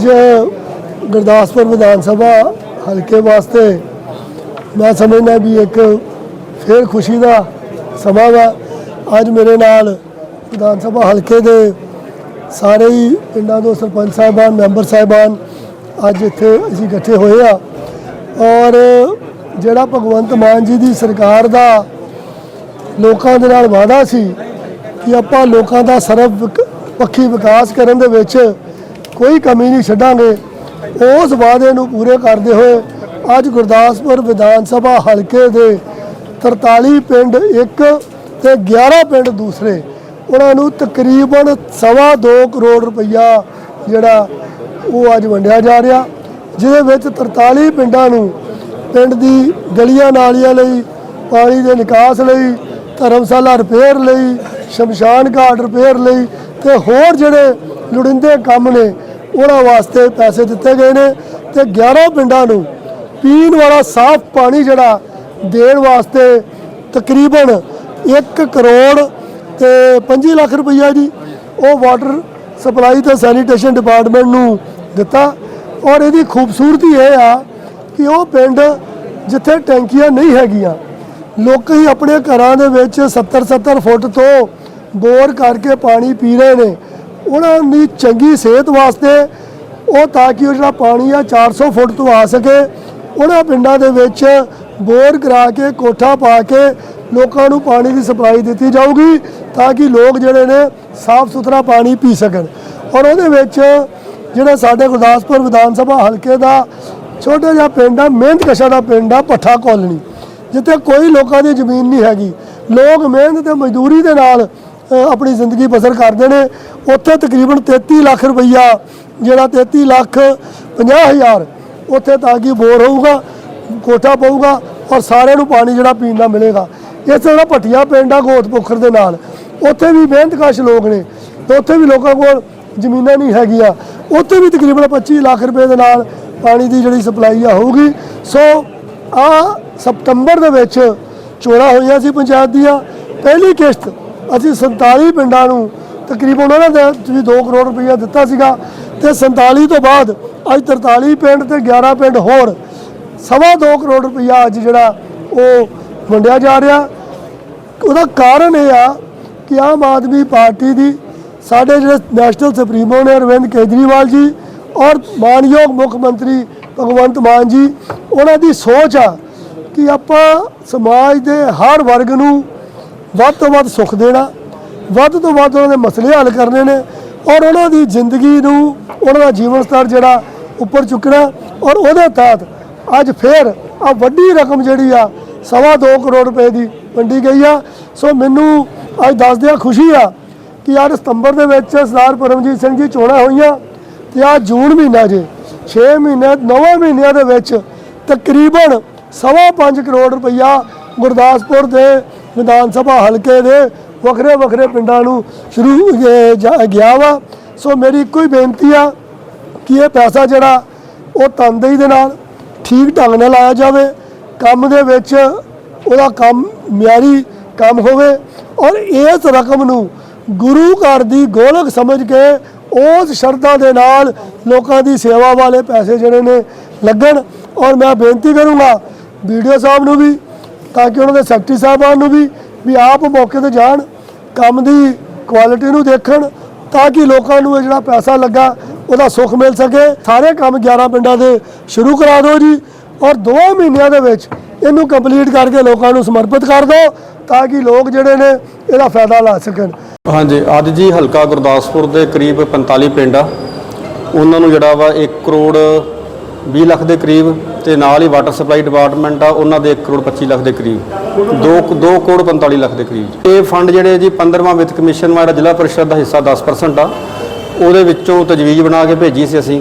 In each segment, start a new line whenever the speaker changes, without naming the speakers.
ਅੱਜ ਗੁਰਦਾਸਪੁਰ ਵਿਧਾਨ ਸਭਾ ਹਲਕੇ ਵਾਸਤੇ ਮੈਂ ਸਮਝਦਾ ਵੀ ਇੱਕ ਫੇਰ ਖੁਸ਼ੀ ਦਾ ਸਮਾਂ ਵਾ। ਅੱਜ ਮੇਰੇ ਨਾਲ ਵਿਧਾਨ ਸਭਾ ਹਲਕੇ ਦੇ ਸਾਰੇ ਹੀ ਪਿੰਡਾਂ ਤੋਂ ਸਰਪੰਚ ਸਾਹਿਬਾਨ, ਮੈਂਬਰ ਸਾਹਿਬਾਨ ਅੱਜ ਇੱਥੇ ਅਸੀਂ ਇਕੱਠੇ ਹੋਏ ਆ। ਔਰ ਜਿਹੜਾ ਭਗਵੰਤ ਮਾਨ ਜੀ ਦੀ ਸਰਕਾਰ ਦਾ ਲੋਕਾਂ ਦੇ ਨਾਲ ਵਾਅਦਾ ਸੀ ਕਿ ਆਪਾਂ ਲੋਕਾਂ ਦਾ ਸਰਵ ਪੱਖੀ ਵਿਕਾਸ ਕਰਨ ਦੇ ਵਿੱਚ ਕੋਈ ਕਮੀ ਨਹੀਂ ਛੱਡਾਂਗੇ। ਉਸ ਵਾਅਦੇ ਨੂੰ ਪੂਰੇ ਕਰਦੇ ਹੋਏ ਅੱਜ ਗੁਰਦਾਸਪੁਰ ਵਿਧਾਨ ਸਭਾ ਹਲਕੇ ਦੇ 43 ਪਿੰਡ ਇੱਕ ਤੇ 11 ਪਿੰਡ ਦੂਸਰੇ, ਉਹਨਾਂ ਨੂੰ ਤਕਰੀਬਨ ਸਵਾ ਦੋ ਕਰੋੜ ਰੁਪਈਆ ਜਿਹੜਾ ਉਹ ਅੱਜ ਵੰਡਿਆ ਜਾ ਰਿਹਾ, ਜਿਹਦੇ ਵਿੱਚ 43 ਪਿੰਡਾਂ ਨੂੰ ਪਿੰਡ ਦੀ ਗਲੀਆਂ ਨਾਲੀਆਂ ਲਈ, ਪਾਣੀ ਦੇ ਨਿਕਾਸ ਲਈ, ਧਰਮਸ਼ਾਲਾ ਰਿਪੇਅਰ ਲਈ, ਸ਼ਮਸ਼ਾਨ ਘਾਟ ਰਿਪੇਅਰ ਲਈ ਤੇ ਹੋਰ ਜਿਹੜੇ ਲੋੜੀਂਦੇ ਕੰਮ ਨੇ, ਉਹਨਾਂ ਵਾਸਤੇ ਪੈਸੇ ਦਿੱਤੇ ਗਏ ਨੇ ਤੇ 11 ਪਿੰਡਾਂ ਨੂੰ ਪੀਣ ਵਾਲਾ ਸਾਫ਼ ਪਾਣੀ ਜਿਹੜਾ ਦੇਣ ਵਾਸਤੇ ਤਕਰੀਬਨ 1 ਕਰੋੜ ਤੇ 25 ਲੱਖ ਰੁਪਈਆ ਜੀ ਉਹ ਵਾਟਰ ਸਪਲਾਈ ਤੇ ਸੈਨੀਟੇਸ਼ਨ ਡਿਪਾਰਟਮੈਂਟ ਨੂੰ ਦਿੱਤਾ। ਔਰ ਇਹਦੀ ਖੂਬਸੂਰਤੀ ਇਹ ਆ ਕਿ ਉਹ ਪਿੰਡ ਜਿੱਥੇ ਟੈਂਕੀਆਂ ਨਹੀਂ ਹੈਗੀਆਂ, ਲੋਕ ਹੀ ਆਪਣੇ ਘਰਾਂ ਦੇ ਵਿੱਚ 70 70 ਫੁੱਟ ਤੋਂ ਬੋਰ ਕਰਕੇ ਪਾਣੀ ਪੀ ਰਹੇ ਨੇ। ਉਹਨਾਂ ਦੀ ਚੰਗੀ ਸਿਹਤ ਵਾਸਤੇ ਉਹ ਤਾਂ ਕਿ ਉਹ ਜਿਹੜਾ ਪਾਣੀ ਆ 400 ਫੁੱਟ ਤੋਂ ਆ ਸਕੇ। ਉਹਨਾਂ ਪਿੰਡਾਂ ਦੇ ਵਿੱਚ ਬੋਰ ਕਰਾ ਕੇ, ਕੋਠਾ ਪਾ ਕੇ ਲੋਕਾਂ ਨੂੰ ਪਾਣੀ ਦੀ ਸਪਲਾਈ ਦਿੱਤੀ ਜਾਊਗੀ ਤਾਂ ਕਿ ਲੋਕ ਜਿਹੜੇ ਨੇ ਸਾਫ਼ ਸੁਥਰਾ ਪਾਣੀ ਪੀ ਸਕਣ। ਔਰ ਉਹਦੇ ਵਿੱਚ ਜਿਹੜਾ ਸਾਡੇ ਗੁਰਦਾਸਪੁਰ ਵਿਧਾਨ ਸਭਾ ਹਲਕੇ ਦਾ ਛੋਟਾ ਜਿਹਾ ਪਿੰਡ ਆ, ਮਿਹਨਤ ਕਸ਼ਾ ਦਾ ਪਿੰਡ ਆ ਪੱਠਾ ਕਾਲੋਨੀ। ਜਿੱਥੇ ਕੋਈ ਲੋਕਾਂ ਦੀ ਜ਼ਮੀਨ ਨਹੀਂ ਹੈਗੀ। ਲੋਕ ਮਿਹਨਤ ਤੇ ਮਜ਼ਦੂਰੀ ਦੇ ਨਾਲ ਆਪਣੀ ਜ਼ਿੰਦਗੀ ਬਸਰ ਕਰਦੇ ਨੇ ਉੱਥੇ ਤਕਰੀਬਨ 33 ਲੱਖ ਰੁਪਈਆ, ਜਿਹੜਾ 33 ਲੱਖ 50 ਹਜ਼ਾਰ ਉੱਥੇ ਤਾਂ ਕਿ ਬੋਰ ਹੋਊਗਾ, ਕੋਠਾ ਪਊਗਾ ਔਰ ਸਾਰਿਆਂ ਨੂੰ ਪਾਣੀ ਜਿਹੜਾ ਪੀਣ ਦਾ ਮਿਲੇਗਾ। ਇਸ ਤਰ੍ਹਾਂ ਭੱਟੀਆ ਪਿੰਡ ਆ ਗੋਤਪੁਖਰ ਦੇ ਨਾਲ। ਉੱਥੇ ਵੀ ਮਿਹਨਤਕਸ਼ ਲੋਕ ਨੇ ਤੇ ਉੱਥੇ ਵੀ ਲੋਕਾਂ ਕੋਲ ਜ਼ਮੀਨਾਂ ਨਹੀਂ ਹੈਗੀਆਂ। ਉੱਥੇ ਵੀ ਤਕਰੀਬਨ 25 ਲੱਖ ਰੁਪਏ ਦੇ ਨਾਲ ਪਾਣੀ ਦੀ ਜਿਹੜੀ ਸਪਲਾਈ ਆ ਹੋਊਗੀ। ਸੋ ਆ ਸਤੰਬਰ ਦੇ ਵਿੱਚ ਚੋਣਾਂ ਹੋਈਆਂ ਸੀ ਪੰਚਾਇਤ ਦੀਆਂ। ਪਹਿਲੀ ਕਿਸ਼ਤ ਅਸੀਂ 47 ਪਿੰਡਾਂ ਨੂੰ ਤਕਰੀਬਨ ਉਹਨਾਂ ਦੇ ਵੀ 2 ਕਰੋੜ ਰੁਪਈਆ ਦਿੱਤਾ ਸੀਗਾ ਤੇ 47 ਤੋਂ ਬਾਅਦ ਅੱਜ 43 ਪਿੰਡ ਤੇ 11 ਪਿੰਡ ਹੋਰ ਸਵਾ 2 ਕਰੋੜ ਰੁਪਈਆ ਅੱਜ ਜਿਹੜਾ ਉਹ ਵੰਡਿਆ ਜਾ ਰਿਹਾ। ਉਹਦਾ ਕਾਰਨ ਇਹ ਆ ਕਿ ਆਮ ਆਦਮੀ ਪਾਰਟੀ ਦੀ ਸਾਡੇ ਜਿਹੜੇ ਨੈਸ਼ਨਲ ਸੁਪਰੀਮੋ ਨੇ ਅਰਵਿੰਦ ਕੇਜਰੀਵਾਲ ਜੀ ਔਰ ਮਾਨਯੋਗ ਮੁੱਖ ਮੰਤਰੀ ਭਗਵੰਤ ਮਾਨ ਜੀ, ਉਹਨਾਂ ਦੀ ਸੋਚ ਆ ਕਿ ਆਪਾਂ ਸਮਾਜ ਦੇ ਹਰ ਵਰਗ ਨੂੰ ਵੱਧ ਤੋਂ ਵੱਧ ਸੁੱਖ ਦੇਣਾ, ਵੱਧ ਤੋਂ ਵੱਧ ਉਹਨਾਂ ਦੇ ਮਸਲੇ ਹੱਲ ਕਰਨੇ ਨੇ ਔਰ ਉਹਨਾਂ ਦੀ ਜ਼ਿੰਦਗੀ ਨੂੰ ਉਹਨਾਂ ਦਾ ਜੀਵਨ ਸਤਰ ਜਿਹੜਾ ਉੱਪਰ ਚੁੱਕਣਾ ਔਰ ਉਹਦੇ ਤਹਿਤ ਅੱਜ ਫੇਰ ਆ ਵੱਡੀ ਰਕਮ ਜਿਹੜੀ ਆ ਸਵਾ ਦੋ ਕਰੋੜ ਰੁਪਏ ਦੀ ਵੰਡੀ ਗਈ ਆ। ਸੋ ਮੈਨੂੰ ਅੱਜ ਦੱਸਦਿਆਂ ਖੁਸ਼ੀ ਆ ਕਿ ਯਾਰ ਸਤੰਬਰ ਦੇ ਵਿੱਚ ਸਰਦਾਰ ਪਰਮਜੀਤ ਸਿੰਘ ਜੀ ਚੋਣਾਂ ਹੋਈਆਂ ਤੇ ਆ ਜੂਨ ਮਹੀਨਾ ਜੇ 6 ਮਹੀਨੇ 9 ਮਹੀਨਿਆਂ ਦੇ ਵਿੱਚ ਤਕਰੀਬਨ ਸਵਾ ਪੰਜ ਕਰੋੜ ਰੁਪਈਆ ਗੁਰਦਾਸਪੁਰ ਦੇ ਵਿਧਾਨ ਸਭਾ ਹਲਕੇ ਦੇ ਵੱਖਰੇ ਵੱਖਰੇ ਪਿੰਡਾਂ ਨੂੰ ਸ਼ੁਰੂ ਜਾ- ਗਿਆ ਵਾ। ਸੋ ਮੇਰੀ ਇੱਕੋ ਹੀ ਬੇਨਤੀ ਆ ਕਿ ਇਹ ਪੈਸਾ ਜਿਹੜਾ ਉਹ ਤਨਦੇਹੀ ਦੇ ਨਾਲ ਠੀਕ ਢੰਗ ਨਾਲ ਲਾਇਆ ਜਾਵੇ। ਕੰਮ ਦੇ ਵਿੱਚ ਉਹਦਾ ਕੰਮ ਮਿਆਰੀ ਕੰਮ ਹੋਵੇ ਔਰ ਇਸ ਰਕਮ ਨੂੰ ਗੁਰੂ ਘਰ ਦੀ ਗੋਲਕ ਸਮਝ ਕੇ ਉਸ ਸ਼ਰਧਾ ਦੇ ਨਾਲ ਲੋਕਾਂ ਦੀ ਸੇਵਾ ਵਾਲੇ ਪੈਸੇ ਜਿਹੜੇ ਨੇ ਲੱਗਣ। ਔਰ ਮੈਂ ਬੇਨਤੀ ਕਰੂੰਗਾ ਵੀਡੀਓ ਸਾਹਿਬ ਨੂੰ ਵੀ ਤਾਂ ਕਿ ਉਹਨਾਂ ਦੇ ਸੈਕਟਰੀ ਸਾਹਿਬਾਨ ਨੂੰ ਵੀ ਵੀ ਆਪ ਮੌਕੇ ਤੇ ਜਾਣ, ਕੰਮ ਦੀ ਕੁਆਲਿਟੀ ਨੂੰ ਦੇਖਣ, ਤਾਂ ਕਿ ਲੋਕਾਂ ਨੂੰ ਇਹ ਜਿਹੜਾ ਪੈਸਾ ਲੱਗਾ, ਉਹਦਾ ਸੁੱਖ ਮਿਲ ਸਕੇ। ਸਾਰੇ ਕੰਮ 11 ਪਿੰਡਾਂ ਦੇ ਸ਼ੁਰੂ ਕਰਾ ਦਿਓ ਜੀ ਔਰ 2 ਮਹੀਨਿਆਂ ਦੇ ਵਿੱਚ ਇਹਨੂੰ ਕੰਪਲੀਟ ਕਰਕੇ ਲੋਕਾਂ ਨੂੰ ਸਮਰਪਿਤ ਕਰ ਦਿਓ, ਤਾਂ ਕਿ ਲੋਕ ਜਿਹੜੇ ਨੇ ਇਹਦਾ ਫਾਇਦਾ ਲਾ ਸਕਣ।
ਹਾਂਜੀ, ਅੱਜ ਜੀ ਹਲਕਾ ਗੁਰਦਾਸਪੁਰ ਦੇ ਕਰੀਬ 45 ਪਿੰਡ ਆ। ਉਹਨਾਂ ਨੂੰ ਜਿਹੜਾ ਵਾ 1 ਕਰੋੜ 20 ਲੱਖ ਦੇ ਕਰੀਬ ਤੇ ਨਾਲ ਹੀ ਵਾਟਰ ਸਪਲਾਈ ਡਿਪਾਰਟਮੈਂਟ ਆ, ਉਹਨਾਂ ਦੇ 1 ਕਰੋੜ 25 ਲੱਖ ਦੇ ਕਰੀਬ। 2 2 ਕਰੋੜ 45 ਲੱਖ ਦੇ ਕਰੀਬ। ਇਹ ਫੰਡ ਜਿਹੜੇ ਜੀ 15ਵਾਂ ਵਿੱਤ ਕਮਿਸ਼ਨ ਵਾ, ਜਿਹੜਾ ਜ਼ਿਲ੍ਹਾ ਪਰਿਸ਼ਦ ਦਾ ਹਿੱਸਾ 10% ਆ, ਉਹਦੇ ਵਿੱਚੋਂ ਤਜਵੀਜ਼ ਬਣਾ ਕੇ ਭੇਜੀ ਸੀ ਅਸੀਂ,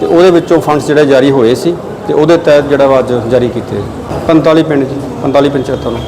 ਤੇ ਉਹਦੇ ਵਿੱਚੋਂ ਫੰਡਸ ਜਿਹੜੇ ਜਾਰੀ ਹੋਏ ਸੀ, ਤੇ ਉਹਦੇ ਤਹਿਤ ਜਿਹੜਾ ਵਾ ਅੱਜ ਜਾਰੀ ਕੀਤੇ। 45 ਪਿੰਡ ਜੀ 45 ਪੰਚਾਇਤਾਂ ਨੂੰ।